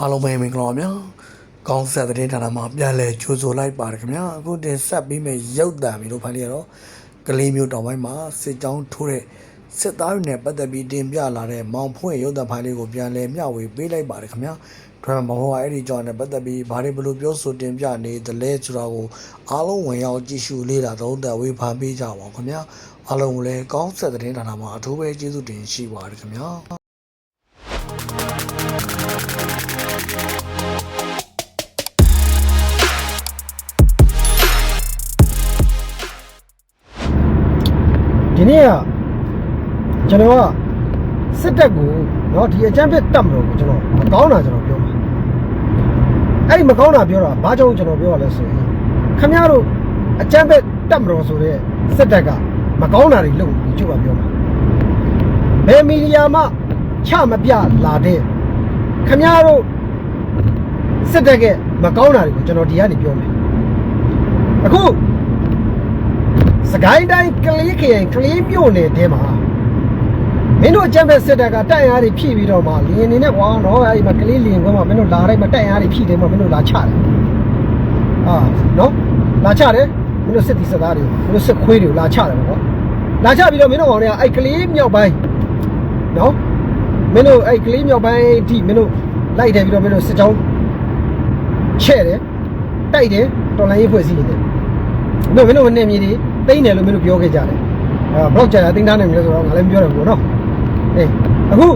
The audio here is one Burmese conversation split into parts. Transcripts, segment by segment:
အားလုံးပဲမင်္ဂလာပါဗျာကောင်းဆက်တဲ့ဌာနမှာပြန်လဲကြိုးဆိုလိုက်ပါတယ်ခင်ဗျာအခုတင်ဆက်ပြီးမဲ့ရုပ်တံမျိုးတို့ဖိုင်လေးကတော့ကလေးမျိုးတောင်ပိုင်းမှာစစ်ကြောင်းထိုးတဲ့စစ်သားတွေနဲ့ပတ်သက်ပြီးတင်ပြလာတဲ့မောင်ဖွင့်ရုပ်တံဖိုင်လေးကိုပြန်လဲမျှဝေပေးလိုက်ပါတယ်ခင်ဗျာဒရမ်ဘဘောကအဲ့ဒီကြောင့်နဲ့ပတ်သက်ပြီးဘာတွေဘလို့ပြောဆိုတင်ပြနေသလဲဆိုတာကိုအားလုံးဝင်ရောက်ကြည့်ရှုလေ့လာသုံးသပ်ဝေဖန်ပေးကြပါဦးခင်ဗျာအားလုံးကိုလည်းကောင်းဆက်တဲ့ဌာနမှာအထူးပဲကျေးဇူးတင်ရှိပါတယ်ခင်ဗျာ ကျွန်တော်ကစစ်တပ်ကိုเนาะဒီအကြမ်းဖက်တပ်မလို့ကျွန်တော်မကောင်းတာကျွန်တော်ပြောမှာအဲ့ဒီမကောင်းတာပြောတာဘာကြောင့်ကျွန်တော်ပြောရလဲဆိုရင်ခမရတို့အကြမ်းဖက်တပ်မလို့ဆိုတဲ့စစ်တပ်ကမကောင်းတာတွေလုပ်ပြီးကျုပ်ကပြောမှာဘယ်မီဒီယာမှချမပြလာတဲ့ခမရတို့စစ်တပ်ကမကောင်းတာတွေကိုကျွန်တော်ဒီကနေပြောမယ်အခု စကိုင်းတိုင်းကလေးခရိုင်ကလေးမြို့နယ်ထဲမှာ မင်းတို့အကြမ်းဖက်စစ်တပ်ကတိုက်အားတွေဖြည့်ပြီးတော့မှလင်းနေနဲ့ကွာနော်အဲဒီမှာကလေးလင်းကွာမှမင်းတို့လာတိုင်းမှာတိုက်အားတွေဖြည့်တယ်မှမင်းတို့လာချတယ်အာနော်လာချတယ်မင်းတို့စစ်တီစစ်သားတွေမင်းတို့စစ်ခွေးတွေလာချတယ်ပေါ့လာချပြီးတော့မင်းတို့ကောင်တွေကအဲ့ကလေးမြောက်ပိုင်းနော်မင်းတို့အဲ့ကလေးမြောက်ပိုင်းအထိမင်းတို့လိုက်တယ်ပြီးတော့မင်းတို့စစ်ကြောင်းချဲ့တယ်တိုက်တယ်တော်လိုင်းရေးဖွဲ့စည်းနေတယ်မင်းတို့မင်းတို့နဲ့မြေတွေတိမ့်တယ်လို့မင်းတို့ပြောခဲ့ကြတယ်အဲဘလော့ကြာတာတိမ့်ထားနိုင်မလဲဆိုတော့ငါလည်းမပြောတယ်ဘူးနော် အေးအခု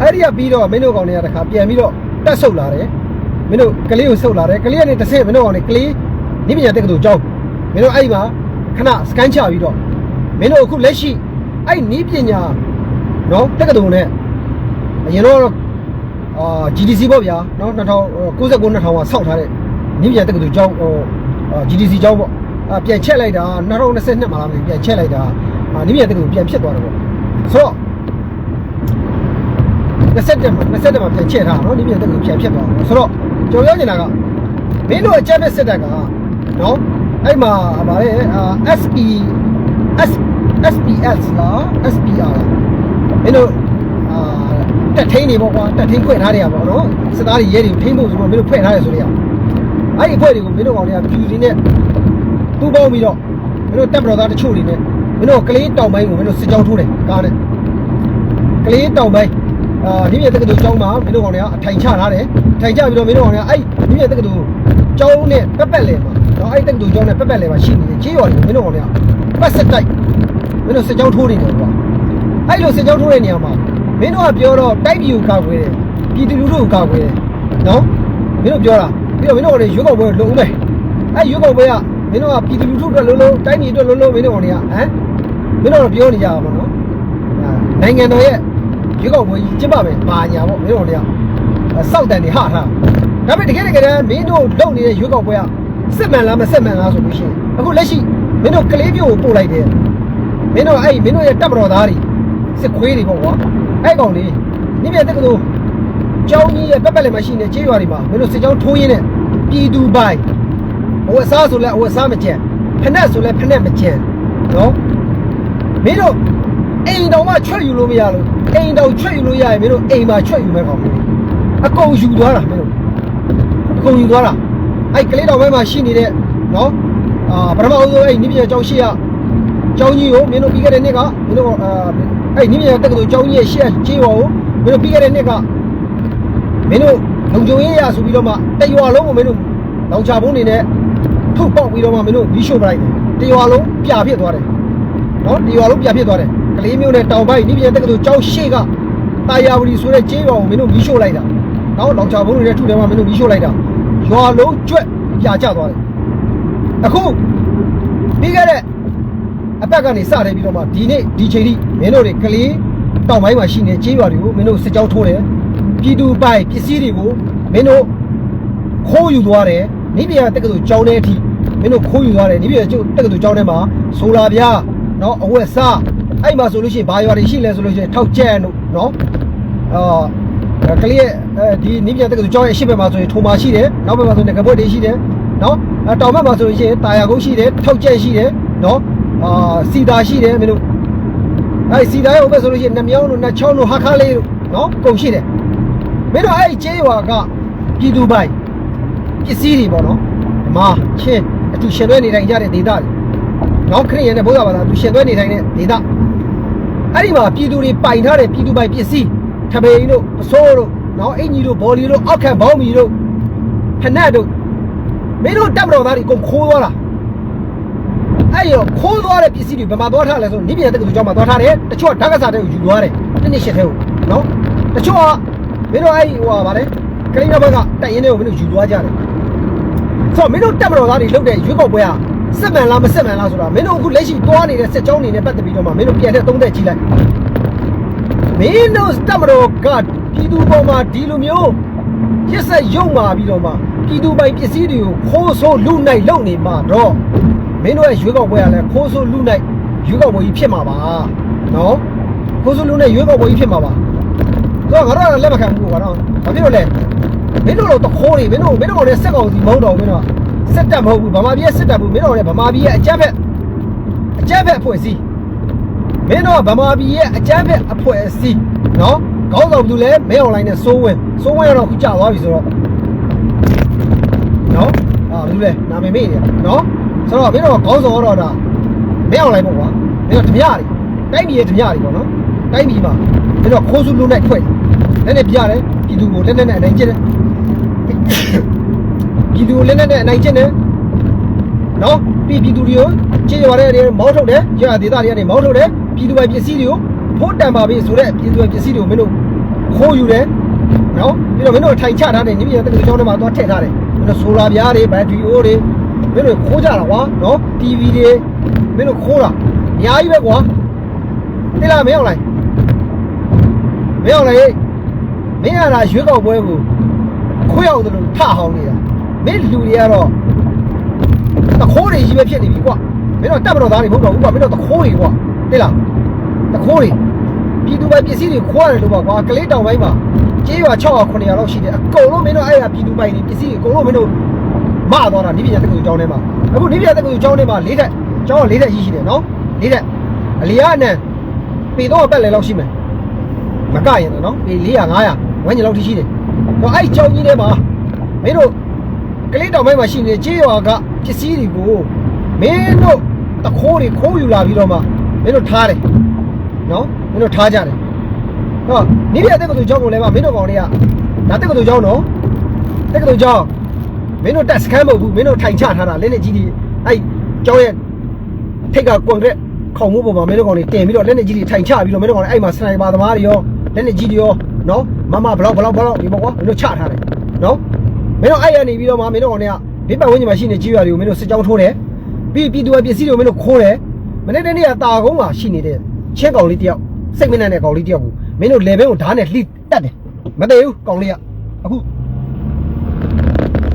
အဲ့ဒီကပြီးတော့မင်းတို့ကောင်တွေကတခါပြန်ပြီးတော့တက်ဆုပ်လာတယ်မင်းတို့ကလေးကိုဆုပ်လာတယ်ကလေးကနေတစ်ဆင့်မင်းတို့ကောင်တွေကလေးနိပညာတက်ကတူကြောင်းမင်းတို့အဲ့ဒီမှာခဏစကန်ချပြီးတော့မင်းတို့အခုလက်ရှိအဲ့နိပညာနော်တက်ကတူနဲ့အရင်တော့အာ GDC ပေါ့ဗျာနော်2099 2000ကဆောက်ထားတဲ့နိပညာတက်ကတူကြောင်းဟိုအာ GDC ကြောင်းပေါ့အာပြန်ချက်လိုက်တာ2022မှာလားမသိဘူးပြန်ချက်လိုက်တာအာနိမရတက်ကပြန်ဖြစ်သွားတယ်ပေါ့ဆိုတော့ 27မှာ27မှာပြန်ချက်ထားနော်နိမရတက်ကပြန်ဖြစ်သွားတယ်ဆိုတော့ကျွန်တော်ပြောနေတာကမင်းတို့အကြက်တဲ့စစ်တပ်ကနော်အဲ့မှာဗါလေအာ SP S SPS လား SPR လားမင်းတို့အာတက်ထိန်နေပေါ့ကွာတက်ထိန်ခွင့်ထားတယ်ပေါ့နော်စစ်သားတွေရဲတွေထိန်းဖို့ဆိုတော့မင်းတို့ဖွဲ့ထားတယ်ဆိုတော့အဲ့ဒီအဖွဲ့တွေကိုမင်းတို့ကောင်တွေကဖြူစီနဲ့ပူပေါင်းပြီးတော့မင်းတို့တက်မတော်သားတချို့တွေနဲ့မင်းတို့ကလေးတောင်ပိုင်းကိုမင်းတို့စစ်ကြောင်းထိုးတယ်ကားနဲ့ကလေးတောင်ပိုင်း အာဒီမြတ်တက္ကသိုလ်ကျောင်းမှာမင်းတို့ကောင်တွေကအထိုင်ချထားတယ်ထိုင်ချပြီးတော့မင်းတို့ကောင်တွေကအဲ့ဒီမြတ်တက္ကသိုလ်ကျောင်းနဲ့ပက်ပက်လဲမှာတော့အဲ့ဒီတက္ကသိုလ်ကျောင်းနဲ့ပက်ပက်လဲမှာရှိနေတဲ့ကြေးရွာတွေကိုမင်းတို့ကောင်တွေကပတ်ဆက်တိုက်မင်းတို့စစ်ကြောင်းထိုးနေတယ်ကွာအဲ့လိုစစ်ကြောင်းထိုးတဲ့နေရာမှာမင်းတို့ကပြောတော့တိုက်ပြည်ကိုကာကွယ်တယ်ပြည်သူလူထုကိုကာကွယ်တယ်နော်မင်းတို့ပြောတာပြီးတော့မင်းတို့ကလည်းရွေးကောက်ပွဲလုံဦးမယ်အဲရွေးကောက်ပွဲကမင်းတို့ကပြည်သူလူထုအတွက်လုံးလုံးတိုင်းပြည်အတွက်လုံးလုံးမင်းတို့တွေကဟမ်မင်းတို့တော့ပြောနေကြတာပေါ့နော်နိုင်ငံတော်ရဲ့ ရွေးကောက်ပွဲကြီးကျင်းပမယ်မာညာပေါ့မင်းတို့တွေကစောက်တန်တွေဟထားဒါပေမဲ့တကယ်တကယ်တမ်းမင်းတို့လုပ်နေတဲ့ရွေးကောက်ပွဲကစစ်မှန်လားမစစ်မှန်လားဆိုလို့ရှိရင်အခုလက်ရှိမင်းတို့ကလေးမျိုးကိုပို့လိုက်တယ်မင်းတို့အဲ့မင်းတို့ရဲ့တပ်မတော်သားတွေစစ်ခွေးတွေပေါ့ကွာအဲ့ကောင်လေးနိမြတ်တက္ကသိုလ်ကျောင်းကြီးရဲ့ပက်ပက်လည်းမရှိနေကြေးရွာတွေမှာမင်းတို့စစ်ကြောင်းထိုးရင်းနဲ့ပြည်သူပိုင်အဝတ်စားဆိုလဲအဝတ်စားမကြံဖက်နဲ့ဆိုလဲဖက်နဲ့မကြံနော်မင်းတို့ အိမ်တော်မှချွတ်ယူလို့မရလို့အိမ်တော်ချွတ်ယူလို့ရရင်မင်းတို့အိမ်မှာချွတ်ယူမဲ့ကောင်အကုန်ယူသွားတာမင်းတို့အကုန်ယူသွားတာအဲ့ကလေးတော်ဘက်မှာရှိနေတဲ့နော်အာပထမအဆုံးအဲ့နိမရကျောင်းရှိရကျောင်းကြီးကိုမင်းတို့ပြီးခဲ့တဲ့နှစ်ကမင်းတို့အာအဲ့နိမရတက္ကသိုလ်ကျောင်းကြီးရဲ့ရှေ့ကြေးရွာကိုမင်းတို့ပြီးခဲ့တဲ့နှစ်ကမင်းတို့လုံခြုံရေးရဆိုပြီးတော့မှတရွာလုံးကိုမင်းတို့လောင်ချပုံးနေနဲ့ထုတ်ပေါက်ပြီးတော့မှမင်းတို့မီးရှို့ပလိုက်တယ်တရွာလုံးပြဖြစ်သွားတယ်နော်တရွာလုံးပြဖြစ်သွားတယ် ကလေးမျိုးနဲ့တောင်ပိုင်းနိဗ္ဗာန်တက္ကသိုလ်ကျောင်းရှိကတာယာဝတီဆိုတဲ့ကျေးရွာကိုမင်းတို့မီးရှို့လိုက်တာနော်လောင်ချဘုံတွေနဲ့ထုတယ်မှာမင်းတို့မီးရှို့လိုက်တာရွာလုံးကျွတ်ပြာကျသွားတယ်အခုပြီးခဲ့တဲ့အပတ်ကနေစတယ်ပြီးတော့မှဒီနေ့ဒီချိန်ထိမင်းတို့တွေကလေးတောင်ပိုင်းမှာရှိနေကျေးရွာတွေကိုမင်းတို့စစ်ကြောင်းထိုးတယ်ပြည်သူပိုင်ပစ္စည်းတွေကိုမင်းတို့ခိုးယူသွားတယ်နိဗ္ဗာန်တက္ကသိုလ်ကျောင်းထဲအထိမင်းတို့ခိုးယူသွားတယ်နိဗ္ဗာန်တက္ကသိုလ်ကျောင်းထဲမှာဆိုလာပြားနော်အဝတ်စား အဲ့မှာဆိုလို့ရှိရင်ဘာရွာတွေရှိလဲဆိုလို့ရှိရင်ထောက်ကျန်တို့နော်အော်ကလေးရဲ့ဒီနိဗျာတက်ကဆိုကြောင်းရဲ့အရှိဘက်မှာဆိုရင်ထုံမာရှိတယ်နောက်ဘက်မှာဆိုရင်ငကပွက်တွေရှိတယ်နော်အတောင်ဘက်မှာဆိုလို့ရှိရင်တာယာကုန်းရှိတယ်ထောက်ကျန်ရှိတယ်နော်အာစီတာရှိတယ်မင်းတို့အဲ့စီတာရဲ့ဥပ္ပဆိုလို့ရှိရင်နှမြောင်းတို့နှချောင်းတို့ဟာခါလေးတို့နော်ကုန်ရှိတယ်မင်းတို့အဲ့ကျေးရွာကပြည်သူပိုင်ပစ္စည်းတွေပေါ့နော်ဓမ္မချင်းအတူရှင်တွဲနေထိုင်ကြတဲ့ဒေသတွေနောက်ခရစ်ယာန်နဲ့ဘုရားဘာသာအတူရှင်တွဲနေထိုင်တဲ့ဒေသ အဲ့ဒီမှာပြည်သူတွေပိုင်ထားတဲ့ပြည်သူပိုင်ပစ္စည်းထပိန်တို့အစိုးတို့နောက်အင်ကြီးတို့ဘော်လီတို့အောက်ခံဘောင်းမီတို့ဖနက်တို့မင်းတို့တပ်မတော်သားတွေအကုန်ခိုးသွားတာအဲ့ရောခိုးသွားတဲ့ပစ္စည်းတွေဘယ်မှာသွားထားလဲဆိုနိဗ္ဗာန်တက္ကသိုလ်ကျောင်းမှာသွားထားတယ်တချို့ကဓာတ်ကစားတဲ့ကိုယူသွားတယ်တစ်နှစ်ရှစ်ထဲကိုနော်တချို့ကမင်းတို့အဲ့ဟိုဟာဗါလဲကလေးနောက်ဘက်ကတိုက်ရင်တွေကိုမင်းတို့ယူသွားကြတယ်ဆိုတော့မင်းတို့တပ်မတော်သားတွေလုပ်တဲ့ရွေးကောက်ပွဲဟာ စစ်မှန်လားမစစ်မှန်လားဆိုတာမင်းတို့အခုလက်ရှိသွားနေတဲ့စစ်ကြောင်းတွေနဲ့ပတ်သက်ပြီးတော့မှမင်းတို့ပြန်တဲ့သုံးသက်ကြည့်လိုက်မင်းတို့တပ်မတော်ကပြည်သူပေါ်မှာဒီလိုမျိုးရစ်ဆက်ရုံမာပြီးတော့မှပြည်သူပိုင်ပစ္စည်းတွေကိုခိုးဆိုးလူနိုင်လုံနေမှာတော့မင်းတို့ရဲ့ရွေးကောက်ပွဲကလည်းခိုးဆိုးလူနိုင်ရွေးကောက်ပွဲကြီးဖြစ်မှာပါနော်ခိုးဆိုးလူနိုင်ရွေးကောက်ပွဲကြီးဖြစ်မှာပါဆိုတော့ငါတို့ကလက်မခံဘူးကွာနော်ဘာဖြစ်လို့လဲမင်းတို့တော့တခိုးနေမင်းတို့မင်းတို့ကလည်းစက်ကောင်စီမဟုတ်တော့ဘူးမင်းတို့က စစ်တပ်မဟုတ်ဘူးဗမာပြည်ရဲ့စစ်တပ်ဘူးမင်းတို့ကလည်းဗမာပြည်ရဲ့အကြမ်းဖက်အကြမ်းဖက်အဖွဲ့အစည်းမင်းတို့ကဗမာပြည်ရဲ့အကြမ်းဖက်အဖွဲ့အစည်းနော်ခေါင်းဆောင်ဘူးလဲမဲအွန်လိုင်းနဲ့စိုးဝင်စိုးဝင်ကတော့ခုကြာသွားပြီဆိုတော့နော်အာဘူးလဲနာမည်မေ့နေနော်ဆိုတော့မင်းတို့ကခေါင်းဆောင်တော့ဒါမဲအွန်လိုင်းပေါ့ကွာမင်းတို့ဓမြတွေတိုင်းပြည်ရဲ့ဓမြတွေပေါ့နော်တိုင်းပြည်မှာမင်းတို့ခိုးစုလုံးနဲ့ခွဲလက်နဲ့ပြရတယ်ပြည်သူကိုလက်နဲ့နဲ့အနိုင်ကျင့်တယ် ပြည်သူကိုလက်နဲ့နဲ့အနိုင်ကျင့်တယ်နော်ပြည်ပြည်သူတွေကိုခြေရွာတဲ့တွေမောင်းထုတ်တယ်ရရဒေသတွေကနေမောင်းထုတ်တယ်ပြည်သူပိုင်ပစ္စည်းတွေကိုဖို့တန်ပါပြီဆိုတော့ပြည်သူပိုင်ပစ္စည်းတွေကိုမင်းတို့ခိုးယူတယ်နော်ပြီးတော့မင်းတို့ထိုင်ချထားတဲ့နိမိတ်တက္ကသိုလ်ကျောင်းထဲမှာသွားထည့်ထားတယ်မင်းတို့ဆိုလာပြားတွေဘက်ထရီအိုးတွေမင်းတို့ခိုးကြတာကွာနော် TV တွေမင်းတို့ခိုးတာအများကြီးပဲကွာတိလာမင်းအောင်လိုက်မင်းအောင်လိုက်မင်းရတာရွေးကောက်ပွဲကိုခွေးအောင်တယ်လို့ထဟောင်းနေတာ မင်းလူတွေကတော့တခိုးတွေကြီးပဲဖြစ်နေပြီကွာမင်းတို့တပ်မတော်သားတွေမဟုတ်တော့ဘူးကွာမင်းတို့တခိုးတွေကွာသိလားတခိုးတွေပြည်သူပိုင်ပစ္စည်းတွေခိုးရတယ်လို့ပါကွာကလေးတောင်ပိုင်းမှာကြေးရွာ600 900လောက်ရှိတယ်အကုန်လုံးမင်းတို့အဲ့ရပြည်သူပိုင်တွေပစ္စည်းတွေအကုန်လုံးမင်းတို့မသွားတာနိဗ္ဗာန်တက္ကသိုလ်ကျောင်းထဲမှာအခုနိဗ္ဗာန်တက္ကသိုလ်ကျောင်းထဲမှာ၄ထက်ကျောင်းက၄ထက်ကြီးရှိတယ်နော်၄ထက်အလျားအနံပေတော့ပတ်လေလောက်ရှိမယ်မကရင်နော်ပေ400 500ဝန်းကျင်လောက်ထိရှိတယ်တော့အဲ့ကျောင်းကြီးထဲမှာမင်းတို့ ကလေးတောင်ပိုင်းမှာရှိနေတဲ့ကြေးရွာကပစ္စည်းတွေကိုမင်းတို့တခိုးတွေခိုးယူလာပြီးတော့မှမင်းတို့ထားတယ်နော်မင်းတို့ထားကြတယ်ဟောနိဗ္ဗာန်တက်ကတော့ကြောင်းကိုလည်းမမင်းတို့ကောင်တွေကဒါတက်ကတော့ကြောင်းနော်တက်ကတော့ကြောင်းမင်းတို့တက်စကန်မဟုတ်ဘူးမင်းတို့ထိုင်ချထားတာလက်နဲ့ကြီးတွေအဲ့ကျောင်းရဲ့ထိတ်ကကွန်ကရစ်ခေါင်မှုပေါ်မှာမင်းတို့ကောင်တွေတင်ပြီးတော့လက်နဲ့ကြီးတွေထိုင်ချပြီးတော့မင်းတို့ကောင်တွေအဲ့မှာစနိုက်ပါသမားတွေရောလက်နဲ့ကြီးတွေရောနော်မမဘလောက်ဘလောက်ဘလောက်ဒီပေါ့ကွာမင်းတို့ချထားတယ်နော် မင်းတို့အဲ့ရနေပြီးတော့မှမင်းတို့ကောင်တွေကဘေးပတ်ဝန်းကျင်မှာရှိနေကြီးရွာတွေကိုမင်းတို့စစ်ကြောင်းထိုးတယ်ပြီးပြည်သူရဲ့ပစ္စည်းတွေကိုမင်းတို့ခိုးတယ်မနေ့တနေ့ကတာကုန်းမှာရှိနေတဲ့ချင်းကောင်လေးတယောက်စိတ်မနှံ့တဲ့ကောင်လေးတယောက်ကိုမင်းတို့လေဘဲကိုဓာတ်နဲ့လှိတက်တယ်မတည်ဘူးကောင်လေးကအခု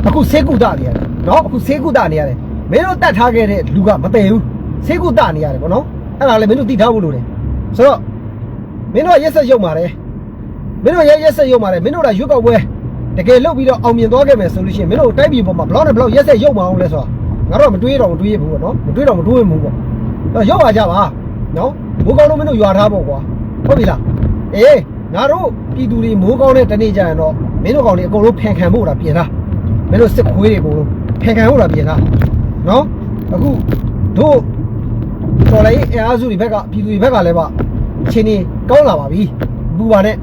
အခုဆေးကုသနေရတယ်နော်အခုဆေးကုသနေရတယ်မင်းတို့တတ်ထားခဲ့တဲ့လူကမတည်ဘူးဆေးကုသနေရတယ်ဗောနော်အဲ့ဒါလည်းမင်းတို့သိထားဖို့လိုတယ်ဆိုတော့မင်းတို့ကရက်ဆက်ရုံပါတယ်မင်းတို့ရက်ရက်ဆက်ရုံပါတယ်မင်းတို့ကရွက်ကောက်ပွဲ တကယ်လုတ်ပြီးတော့အောင်မြင်သွားခဲ့မယ်ဆိုလို့ရှိရင်မင်းတို့တိုက်ပြည်ပေါ်မှာဘလောက်နဲ့ဘလောက်ရက်ဆက်ရုပ်မအောင်လဲဆိုတာငါတို့ကမတွေးတော့မတွေးဘူးပေါ့နော်မတွေးတော့မတွေးဘူးပေါ့အဲ့ရုပ်ပါကြပါနော်မိုးကောင်းလို့မင်းတို့ရွာထားပေါ့ကွာဟုတ်ပြီလားအေးငါတို့ပြည်သူတွေမိုးကောင်းတဲ့တနေ့ကျရင်တော့မင်းတို့ကောင်တွေအကုန်လုံးဖန်ခံဖို့တာပြင်သားမင်းတို့စစ်ခွေးတွေအကုန်လုံးဖန်ခံဖို့တာပြင်သားနော်အခုတို့တော်လိုက်အင်အားစုတွေဘက်ကပြည်သူတွေဘက်ကလည်းပါအချိန်ကြီးကောင်းလာပါပြီဘူပါနဲ့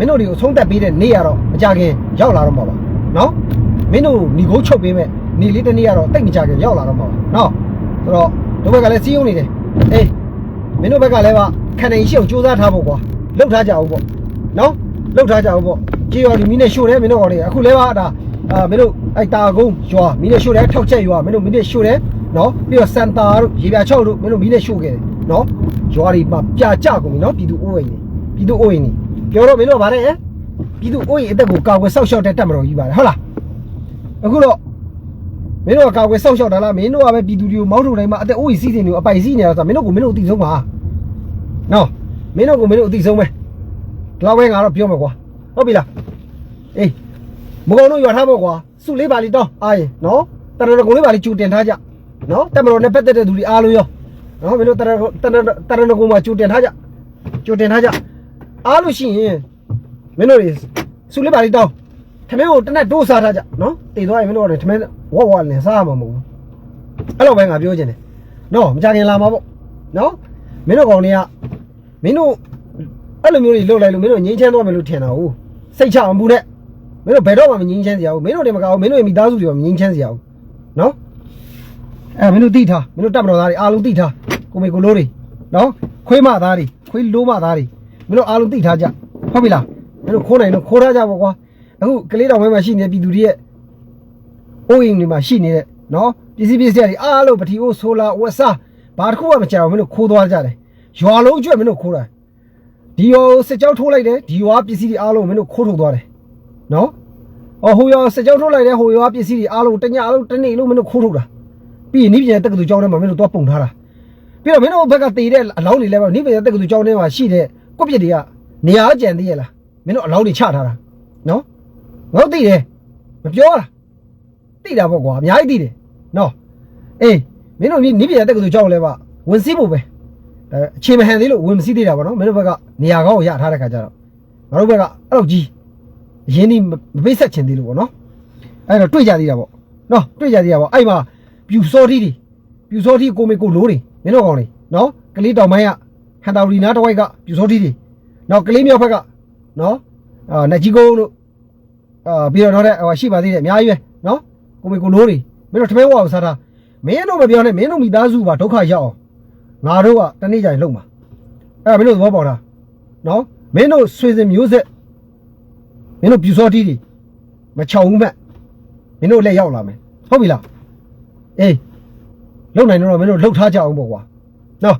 မင်းတို့တွေကိုဆုံးသက်ပေးတဲ့နေ့ကတော့မကြခင်ရောက်လာတော့မှာပါနော်မင်းတို့ညီကုန်းချုပ်ပေးမဲ့ညီလေးတစ်နေ့ကတော့တိတ်မကြခင်ရောက်လာတော့မှာပါနော်ဆိုတော့တို့ဘက်ကလည်းစီးရုံးနေတယ်အေးမင်းတို့ဘက်ကလည်းပါခန္ဓာရှိအောင်စူးစမ်းထားဖို့ကွာလှုပ်ထားကြအောင်ပေါ့နော်လှုပ်ထားကြအောင်ပေါ့ကြေးရော်ဒီမီးနဲ့ရှို့တယ်မင်းတို့ကောင်တွေအခုလဲပါဒါအာမင်းတို့အဲ့တာကုန်းရွာမီးနဲ့ရှို့တယ်ထောက်ချက်ရွာမင်းတို့မီးနဲ့ရှို့တယ်နော်ပြီးတော့စန်တာတို့ရေပြာချောက်တို့မင်းတို့မီးနဲ့ရှို့ခဲ့တယ်နော်ရွာတွေမှာပြကြကုန်ပြီနော်ပြည်သူအိုးအိမ်တွေပြည်သူအိုးအိမ်တွေ ပြောတော့မင်းတို့ကဗါတဲ့ပြည်သူအိုးရင်အသက်ကိုကာကွယ်စောက်ရှောက်တဲ့တပ်မတော်ကြီးပါတယ်ဟုတ်လားအခုတော့မင်းတို့ကကာကွယ်စောက်ရှောက်တာလားမင်းတို့ကပဲပြည်သူတွေကိုမောင်းထုတ်တိုင်းမှာအသက်အိုးရင်စီးစင်တွေကိုအပိုင်စီးနေတာဆိုတော့မင်းတို့ကိုမင်းတို့အသိဆုံးပါနော်မင်းတို့ကိုမင်းတို့အသိဆုံးပဲဒီလောက်ပဲငါတော့ပြောမှာကွာဟုတ်ပြီလားအေးမကောင်တို့ရွာထားဖို့ကွာစုလေးပါလီတောင်းအားရင်နော်တရရကုံလေးပါလီကျူတင်ထားကြနော်တပ်မတော်နဲ့ပတ်သက်တဲ့သူတွေအားလုံးရောနော်မင်းတို့တရတရတရကုံမှာကျူတင်ထားကြကျူတင်ထားကြ အားလို့ရှိရင်မင်းတို့တွေစူလေးပါလေးတောင်းထမင်းကိုတစ်နက်တိုးစားထားကြနော်တေသွားရင်မင်းတို့ကလည်းထမင်းဝက်ဝက်နဲ့စားရမှာမဟုတ်ဘူးအဲ့လိုပဲငါပြောချင်တယ်နော်မကြခင်လာမှာပေါ့နော်မင်းတို့ကောင်တွေကမင်းတို့အဲ့လိုမျိုးတွေလုပ်လိုက်လို့မင်းတို့ငြိမ်းချမ်းသွားမယ်လို့ထင်တာဟုတ်စိတ်ချအောင်ဘူးနဲ့မင်းတို့ဘယ်တော့မှမငြိမ်းချမ်းစရာဘူးမင်းတို့တွေမကောက်ဘူးမင်းတို့ရဲ့မိသားစုတွေကမငြိမ်းချမ်းစရာဘူးနော်အဲ့မင်းတို့သိထားမင်းတို့တပ်မတော်သားတွေအားလုံးသိထားကိုမေကိုလိုးတွေနော်ခွေးမသားတွေခွေးလိုးမသားတွေ မင်းတို့အားလုံးသိထားကြဟုတ်ပြီလားမင်းတို့ခိုးနိုင်တော့ခိုးထားကြပါကွာအခုကလေးတော်ဝဲမှာရှိနေတဲ့ပြည်သူတွေရဲ့အိုးအိမ်တွေမှာရှိနေတဲ့နော်ပစ္စည်းပစ္စည်းတွေအားလုံးပထီအိုးဆိုလာဝက်စားဘာတစ်ခုမှမကြောက်ဘူးမင်းတို့ခိုးသွားကြတယ်ရွာလုံးကျွတ်မင်းတို့ခိုးတာဒီရောစစ်ကြောင်းထိုးလိုက်တယ်ဒီရွာပစ္စည်းတွေအားလုံးမင်းတို့ခိုးထုတ်သွားတယ်နော်အော်ဟိုရောစစ်ကြောင်းထိုးလိုက်တယ်ဟိုရွာပစ္စည်းတွေအားလုံးတညအလုံးတစ်နေ့လုံးမင်းတို့ခိုးထုတ်တာပြီးရင်နိပြည်တက္ကသိုလ်ကျောင်းထဲမှာမင်းတို့သွားပုံထားတာပြီးတော့မင်းတို့ဘက်ကတည်တဲ့အလောင်းတွေလည်းပဲနိဗ္ဗာန်တက္ကသိုလ်ကျောင်းထဲမှာရှိတဲ့ ကွက်ပြစ်တွေကနေရာကြံသေးရလားမင်းတို့အလောင်းတွေချထားတာနော်ငါတို့သိတယ်မပြောတာသိတာပေါ့ကွာအများကြီးသိတယ်နော်အေးမင်းတို့နိဗ္ဗာန်တက္ကသိုလ်ကျောင်းလည်းပါဝင်စည်းဖို့ပဲအဲအခြေမဟန်သေးလို့ဝင်မစည်းသေးတာပေါ့နော်မင်းတို့ဘက်ကနေရာကောင်းကိုရထားတဲ့ခါကျတော့ငါတို့ဘက်ကအဲ့လိုကြီးအရင်ဒီမပိတ်ဆက်ချင်သေးလို့ပေါ့နော်အဲ့တော့တွေ့ကြသေးတာပေါ့နော်တွေ့ကြသေးတာပေါ့အဲ့မှာပြူစောတိတွေပြူစောတိကိုမေကိုလိုးတွေမင်းတို့ကောင်တွေနော်ကလေးတောင်ပိုင်းက ဟန်တာရီနာတစ်ဝိုက်ကပြူစောတိတွေနော်ကလေးမြောက်ဘက်ကနော်အာနတ်ကြီးကုန်းတို့အာပြီးတော့နောက်တဲ့ဟိုရှိပါသေးတယ်အများကြီးပဲနော်ကိုမေကိုလိုးတွေမင်းတို့ထမင်းဝါကိုစားတာမင်းတို့မပြောနဲ့မင်းတို့မိသားစုပါဒုက္ခရောက်အောင်ငါတို့ကတနေ့ကျရင်လုံမှာအဲ့ဒါမင်းတို့သဘောပေါက်တာနော်မင်းတို့ဆွေစဉ်မျိုးဆက်မင်းတို့ပြူစောတိတွေမချောင်ဘူးမဲ့မင်းတို့လက်ရောက်လာမယ်ဟုတ်ပြီလားအေးလုံနိုင်တော့မင်းတို့လှုပ်ထားကြအောင်ပေါ့ကွာနော်